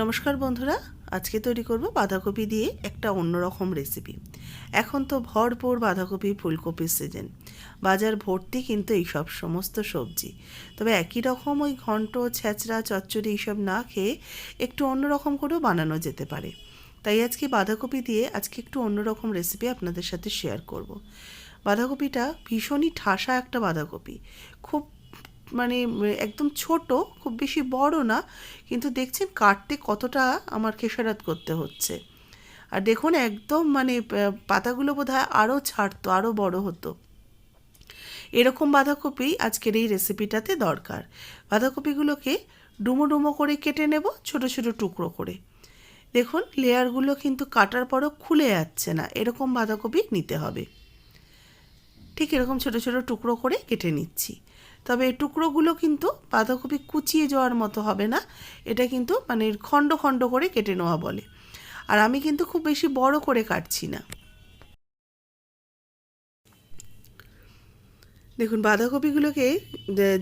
নমস্কার বন্ধুরা, আজকে তৈরি করব বাঁধাকপি দিয়ে একটা অন্যরকম রেসিপি এখন তো ভরপুর বাঁধাকপি ফুলকপির সিজন বাজার ভর্তি কিন্তু এইসব সমস্ত সবজি। তবে একই রকম ওই ঘন্ট ছ্যাঁচড়া চচ্চড়ি এইসব না খেয়ে একটু অন্যরকম করেও বানানো যেতে পারে। তাই আজকে বাঁধাকপি দিয়ে আজকে একটু অন্যরকম রেসিপি আপনাদের সাথে শেয়ার করব। বাঁধাকপিটা ভীষণই ঠাসা একটা বাঁধাকপি। খুব মানে একদম ছোট, খুব বেশি বড় না, কিন্তু দেখছেন কাটতে কতটা আমার খেসারাত করতে হচ্ছে। আর দেখুন একদম মানে পাতাগুলো বোধ হয় আরও ছাড়তো আরও বড় হতো। এরকম বাঁধাকপি আজকের এই রেসিপিটাতে দরকার। বাঁধাকপিগুলোকে ডুমো ডুমো করে কেটে নেব, ছোট ছোট টুকরো করে। দেখুন, লেয়ারগুলো কিন্তু কাটার পরও খুলে যাচ্ছে না, এরকম বাঁধাকপি নিতে হবে। ঠিক এরকম ছোট ছোট টুকরো করে কেটে নিচ্ছি। তবে এই টুকরোগুলো কিন্তু বাঁধাকপি কুচিয়ে যাওয়ার মতো হবে না। এটা কিন্তু মানে খণ্ড খণ্ড করে কেটে নেওয়া বলে। আর আমি কিন্তু খুব বেশি বড় করে কাটছি না। দেখুন, বাঁধাকপিগুলোকে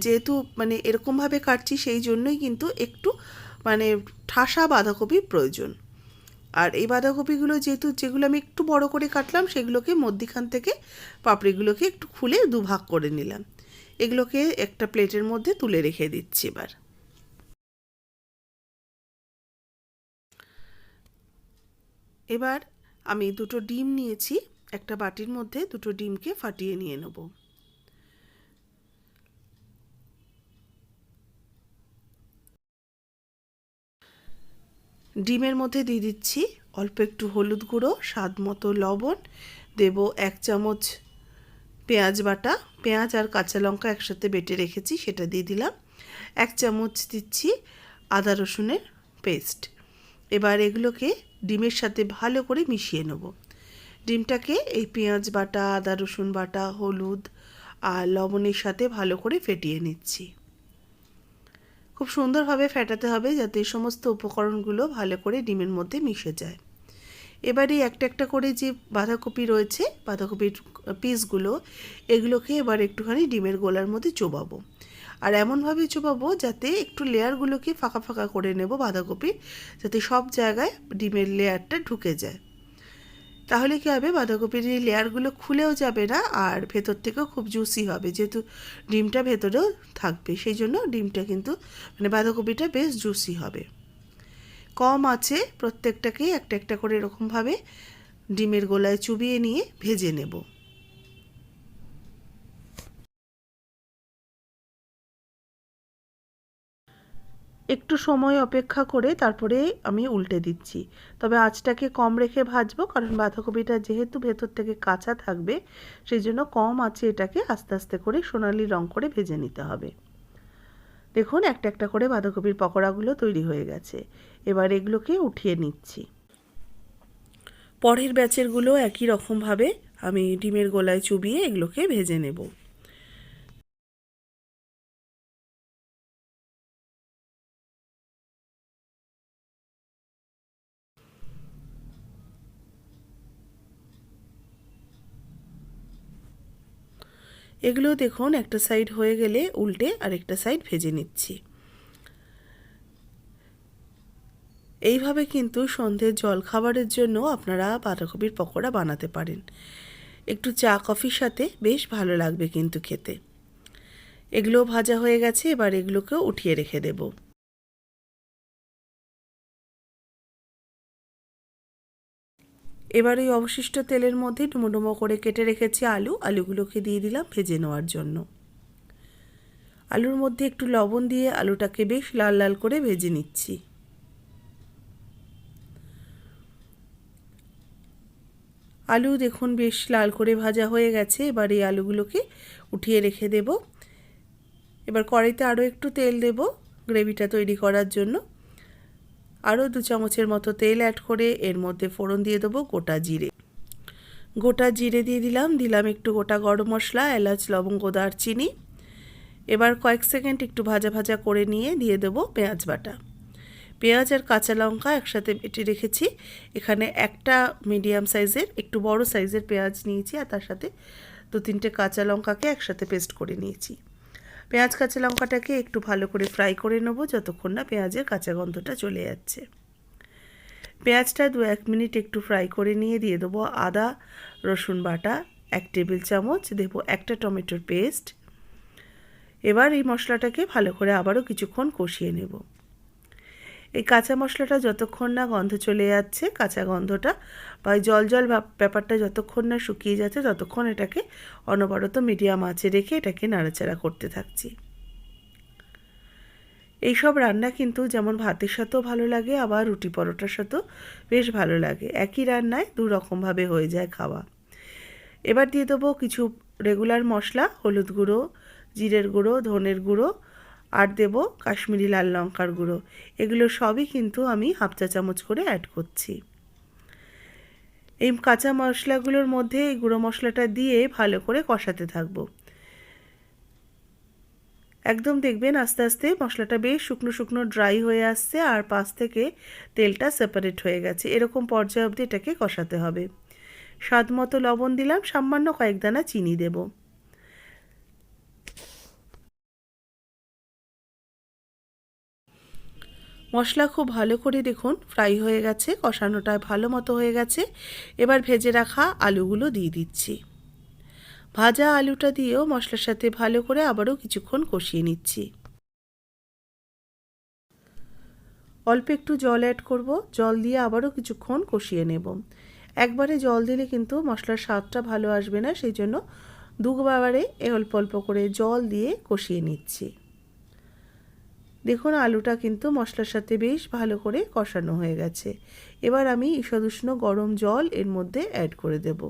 যেহেতু মানে এরকমভাবে কাটছি, সেই জন্যই কিন্তু একটু মানে ঠাসা বাঁধাকপি প্রয়োজন। আর এই বাঁধাকপিগুলো যেহেতু, যেগুলো আমি একটু বড় করে কাটলাম, সেগুলোকে মধ্যিখান থেকে পাপড়িগুলোকে একটু খুলে দুভাগ করে নিলাম। এগুলোকে একটা প্লেটের মধ্যে তুলে রেখে দিচ্ছি এবার। এবার আমি দুটো ডিম নিয়েছি, একটা বাটির মধ্যে দুটো ডিমকে ফাটিয়ে নিয়ে নেব। ডিমের মধ্যে দিয়ে দিচ্ছি অল্প একটু হলুদ গুঁড়ো, স্বাদ মতো লবণ, দেব এক চামচ পেঁয়াজ বাটা, পেঁয়াজ আর কাঁচা লঙ্কা একসাথে বেটে রেখেছি, সেটা দিয়ে দিলাম। এক চামচ দিচ্ছি আদা রসুনের পেস্ট। এবার এগুলোকে ডিমের সাথে ভালো করে মিশিয়ে নেব। ডিমটাকে এই পেঁয়াজ বাটা, আদা রসুন বাটা, হলুদ আর লবণের সাথে ভালো করে ফেটিয়ে নিচ্ছি। খুব সুন্দরভাবে ফেটাতে হবে যাতে সমস্ত উপকরণগুলো ভালো করে ডিমের মধ্যে মিশে যায়। এবারে একটা একটা করে যে বাঁধাকপি রয়েছে, বাঁধাকপির পিসগুলো, এগুলোকে এবার একটুখানি ডিমের গোলার মধ্যে চোবাবো। আর এমনভাবে চোবাবো যাতে একটু লেয়ারগুলোকে ফাঁকা ফাঁকা করে নেব বাঁধাকপির যাতে সব জায়গায় ডিমের লেয়ারটা ঢুকে যায়। তাহলে কী হবে? বাঁধাকপির এই লেয়ারগুলো খুলেও যাবে না আর ভেতর থেকেও খুব জুসি হবে, যেহেতু ডিমটা ভেতরেও থাকবে। সেই জন্য ডিমটা কিন্তু মানে বাঁধাকপিটা বেশ জুসি হবে। কম আছে, প্রত্যেকটাকেই একটা একটা করে এরকমভাবে ডিমের গোলায় চুবিয়ে নিয়ে ভেজে নেব। একটু সময় অপেক্ষা করে তারপরে আমি উল্টে দিচ্ছি। তবে আঁচটাকে কম রেখে ভাজবো, কারণ বাঁধাকপিটা যেহেতু ভেতর থেকে কাঁচা থাকবে, সেই জন্য কম আঁচে এটাকে আস্তে আস্তে করে সোনালি রং করে ভেজে নিতে হবে। দেখুন, একটা একটা করে বাঁধাকপির পকোড়াগুলো তৈরি হয়ে গেছে। এবার এগুলোকে উঠিয়ে নিচ্ছি। পরের ব্যাচেরগুলো একই রকমভাবে আমি ডিমের গোলায় চুবিয়ে এগুলোকে ভেজে নেব। এগুলো দেখুন, একটা সাইড হয়ে গেলে উল্টে আরেকটা সাইড ভেজে নিচ্ছি। এইভাবে কিন্তু সন্ধ্যের জলখাবারের জন্য আপনারা বাঁধাকপির পকোড়া বানাতে পারেন। একটু চা, কফির সাথে বেশ ভালো লাগবে কিন্তু খেতে। এগুলো ভাজা হয়ে গেছে, এবার এগুলোকেও উঠিয়ে রেখে দেব। এবার এই অবশিষ্ট তেলের মধ্যে ডুমো করে কেটে রেখেছি আলু। আলুগুলোকে দিয়ে দিলাম ভেজে নেওয়ার জন্য। আলুর মধ্যে একটু লবণ দিয়ে আলুটাকে বেশ লাল লাল করে ভেজে নিচ্ছি। আলু দেখুন বেশ লাল করে ভাজা হয়ে গেছে। এবার এই আলুগুলোকে উঠিয়ে রেখে দেব। এবার কড়াইতে আরও একটু তেল দেব গ্রেভিটা তৈরি করার জন্য। আরও দু চামচের মতো তেল অ্যাড করে এর মধ্যে ফোড়ন দিয়ে দেবো গোটা জিরে। গোটা জিরে দিয়ে দিলাম দিলাম একটু গোটা গরম মশলা, এলাচ, লবঙ্গ, দারচিনি। এবার কয়েক সেকেন্ড একটু ভাজা ভাজা করে নিয়ে দিয়ে দেবো পেঁয়াজ বাটা। পেঁয়াজ আর কাঁচা লঙ্কা একসাথে বেটে রেখেছি। এখানে একটা মিডিয়াম সাইজের, একটু বড় সাইজের পেঁয়াজ নিয়েছি আর তার সাথে দু তিনটে কাঁচা লঙ্কাকে একসাথে পেস্ট করে নিয়েছি। পেঁয়াজ, কাঁচা লঙ্কাটাকে একটু ভালো করে ফ্রাই করে নেব যতক্ষণ না পেঁয়াজের কাঁচা গন্ধটা চলে যাচ্ছে। পেঁয়াজটা দু এক মিনিট একটু ফ্রাই করে নিয়ে দিয়ে দেবো আদা, রসুন বাটা, এক টেবিল চামচ, দেবো একটা টমেটোর পেস্ট। এবার এই মশলাটাকে ভালো করে আবারও কিছুক্ষণ কষিয়ে নেব। এই কাঁচা মশলাটা যতক্ষণ না গন্ধ চলে যাচ্ছে, কাঁচা গন্ধটা বা জল জল ব্যাপারটা যতক্ষণ না শুকিয়ে যাচ্ছে, ততক্ষণ এটাকে অনবরত মিডিয়াম আঁচে রেখে এটাকে নাড়াচাড়া করতে থাকছি। এইসব রান্না কিন্তু যেমন ভাতের সাথেও ভালো লাগে, আবার রুটি পরোটার সাথেও বেশ ভালো লাগে। একই রান্নায় দু রকমভাবে হয়ে যায় খাওয়া। এবার দিয়ে দেবো কিছু রেগুলার মশলা, হলুদ গুঁড়ো, জিরের গুঁড়ো, ধনের গুঁড়ো আর দেব কাশ্মীরি লাল লঙ্কার গুঁড়ো। এগুলো সবই কিন্তু আমি হাফ চা চামচ করে অ্যাড করছি। এই কাঁচা মশলাগুলোর মধ্যে এই গুঁড়ো মশলাটা দিয়ে ভালো করে কষাতে থাকব। একদম দেখবেন আস্তে আস্তে মশলাটা বেশ শুকনো শুকনো ড্রাই হয়ে আসছে আর পাশ থেকে তেলটা সেপারেট হয়ে গেছে। এরকম পর্যায়ে অবধি এটাকে কষাতে হবে। স্বাদ মতো লবণ দিলাম, সামান্য কয়েক দানা চিনি দেব। মশলা খুব ভালো করে দেখুন ফ্রাই হয়ে গেছে, কষানোটা ভালো মতো হয়ে গেছে। এবার ভেজে রাখা আলুগুলো দিয়ে দিচ্ছি। ভাজা আলুটা দিয়েও মশলার সাথে ভালো করে আবারও কিছুক্ষণ কষিয়ে নিচ্ছি। অল্প একটু জল অ্যাড করব, জল দিয়ে আবারও কিছুক্ষণ কষিয়ে নেব। একবারে জল দিলে কিন্তু মশলার স্বাদটা ভালো আসবে না, সেই জন্য দুবারে অল্প অল্প করে জল দিয়ে কষিয়ে নিচ্ছি। দেখুন, আলুটা কিন্তু মশলার সাথে বেশ ভালো করে কষানো হয়ে গেছে। এবার আমি ঈষদুষ্ণ গরম জল এর মধ্যে অ্যাড করে দেবো।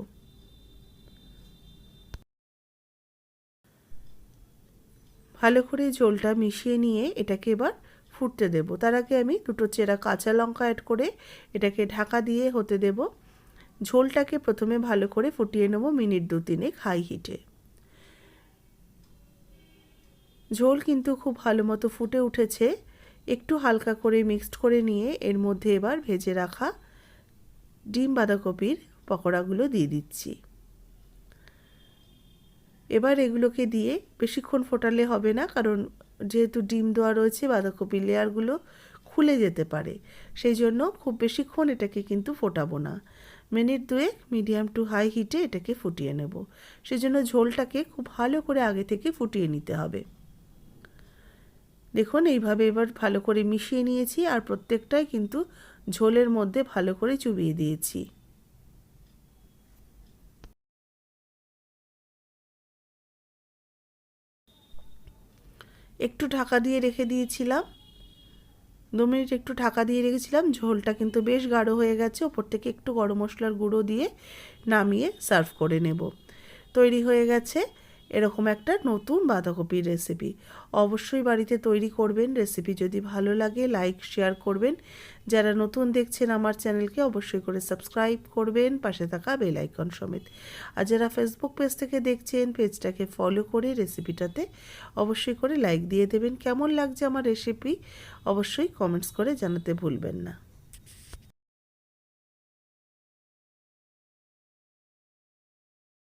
ভালো করে জলটা মিশিয়ে নিয়ে এটাকে এবার ফুটতে দেব। তার আগে আমি দুটো চেরা কাঁচা লঙ্কা অ্যাড করে এটাকে ঢাকা দিয়ে হতে দেব। ঝোলটাকে প্রথমে ভালো করে ফুটিয়ে নেব মিনিট দু তিনেক হাই হিটে ঝোল কিন্তু খুব ভালো মতো ফুটে উঠেছে। একটু হালকা করে মিক্সড করে নিয়ে এর মধ্যে এবার ভেজে রাখা ডিম বাঁধাকপির পকোড়াগুলো দিয়ে দিচ্ছি। এবার এগুলোকে দিয়ে বেশিক্ষণ ফোটালে হবে না, কারণ যেহেতু ডিম দেওয়া রয়েছে, বাঁধাকপি লেয়ারগুলো খুলে যেতে পারে। সেই জন্য খুব বেশিক্ষণ এটাকে কিন্তু ফোটাবো না। মিনিট দুয়েক মিডিয়াম টু হাই হিটে এটাকে ফুটিয়ে নেব। সেই জন্য ঝোলটাকে খুব ভালো করে আগে থেকে ফুটিয়ে নিতে হবে। দেখুন, এইভাবে এবার ভালো করে মিশিয়ে নিয়েছি আর প্রত্যেকটাই কিন্তু ঝোলের মধ্যে ভালো করে চুবিয়ে দিয়েছি। একটু ঢাকা দিয়ে রেখে দিয়েছিলাম। দু মিনিট একটু ঢাকা দিয়ে রেখেছিলাম। ঝোলটা কিন্তু বেশ গাঢ় হয়ে গেছে। ওপর থেকে একটু গরম মশলার গুঁড়ো দিয়ে নামিয়ে সার্ভ করে নেব। তৈরি হয়ে গেছে। এরকম একটা নতুন বাঁধাকপির রেসিপি অবশ্যই বাড়িতে তৈরি করবেন রেসিপি যদি ভালো লাগে লাইক শেয়ার করবেন। যারা নতুন দেখছেন আমার চ্যানেলকে অবশ্যই করে সাবস্ক্রাইব করবেন, পাশে থাকা বেল আইকন সমেত। আর যারা ফেসবুক পেজ থেকে দেখছেন পেজটাকে ফলো করে রেসিপিটাতে অবশ্যই করে লাইক দিয়ে দেবেন। কেমন লাগছে আমার রেসিপি অবশ্যই কমেন্টস করে জানাতে ভুলবেন না।